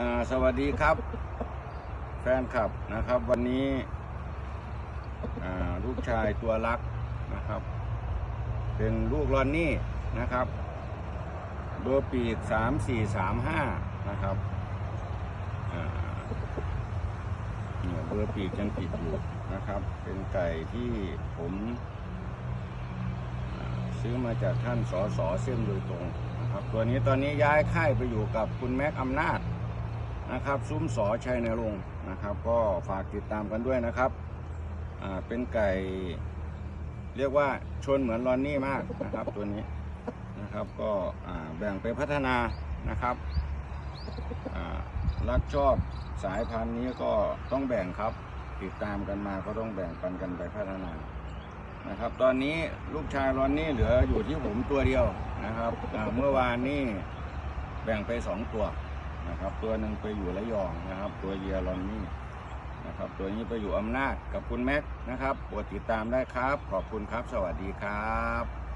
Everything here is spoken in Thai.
อสวัสดีครับ แฟนคลับนะครับ วันนี้ลูกชายตัวรักนะครับ เป็นลูกรอนนี่นะครับเบอร์ปีกสามสี่สามห้านะครับเนี่ยเบอร์ปีกยังติดอยู่นะครับ เป็นไก่ที่ผมซื้อมาจากท่านสอสอเส้นโดยตรงนะครับ ตัวนี้ตอนนี้ย้ายค่ายไปอยู่กับคุณแม็กอำนาจ นะครับ ซุ้มสอชัยในรงค์นะครับ ก็ฝากติดตามกันด้วยนะครับเป็นไก่ เรียกว่าชนเหมือนลอนนี่มากนะครับตัวนี้นะครับก็แบ่งไปพัฒนานะครับรักชอบสายพันธุ์นี้ก็ต้องแบ่งครับติดตามกันมาก็ต้องแบ่งปันกันไปพัฒนานะครับ ตอนนี้ลูกชายลอนนี่เหลืออยู่ที่ผมตัวเดียวนะครับเมื่อวานนี่แบ่งไปสองตัว นะครับ ตัวหนึ่งไปอยู่ระยองนะครับ ตัวเยียรอนนี่นะครับ ตัวนี้ไปอยู่อำนาจกับคุณแม็กนะครับโปรดติดตามได้ครับ ขอบคุณครับ สวัสดีครับ